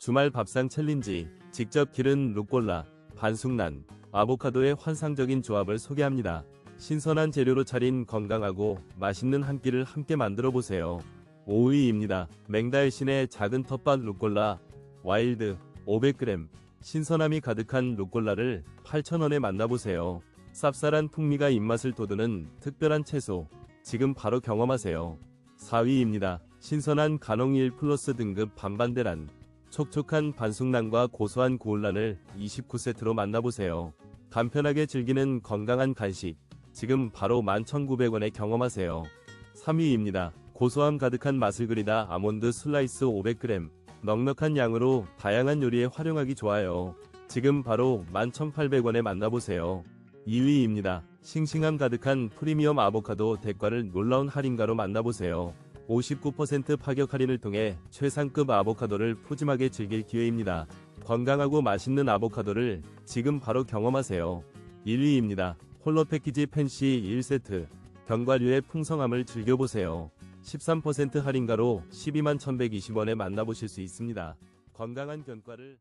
주말 밥상 챌린지, 직접 기른 루꼴라, 반숙란, 아보카도의 환상적인 조합을 소개합니다. 신선한 재료로 차린 건강하고 맛있는 한 끼를 함께 만들어 보세요. 5위입니다. 맹달신의 작은 텃밭 루꼴라, 와일드, 500g, 신선함이 가득한 루꼴라를 8,000원에 만나보세요. 쌉쌀한 풍미가 입맛을 돋우는 특별한 채소, 지금 바로 경험하세요. 4위입니다. 신선한 간홍 1 플러스 등급 반반대란, 촉촉한 반숙란과 고소한 고울란을 29세트로 만나보세요. 간편하게 즐기는 건강한 간식, 지금 바로 11,900원에 경험하세요. 3위입니다. 고소함 가득한 맛을 그리다 아몬드 슬라이스 500g, 넉넉한 양으로 다양한 요리에 활용하기 좋아요. 지금 바로 11,800원에 만나보세요. 2위입니다. 싱싱함 가득한 프리미엄 아보카도 대가를 놀라운 할인가로 만나보세요. 59% 파격 할인을 통해 최상급 아보카도를 푸짐하게 즐길 기회입니다. 건강하고 맛있는 아보카도를 지금 바로 경험하세요. 1위입니다. 홀로 패키지 펜시 1세트. 견과류의 풍성함을 즐겨보세요. 13% 할인가로 12만 1120원에 만나보실 수 있습니다. 건강한 견과를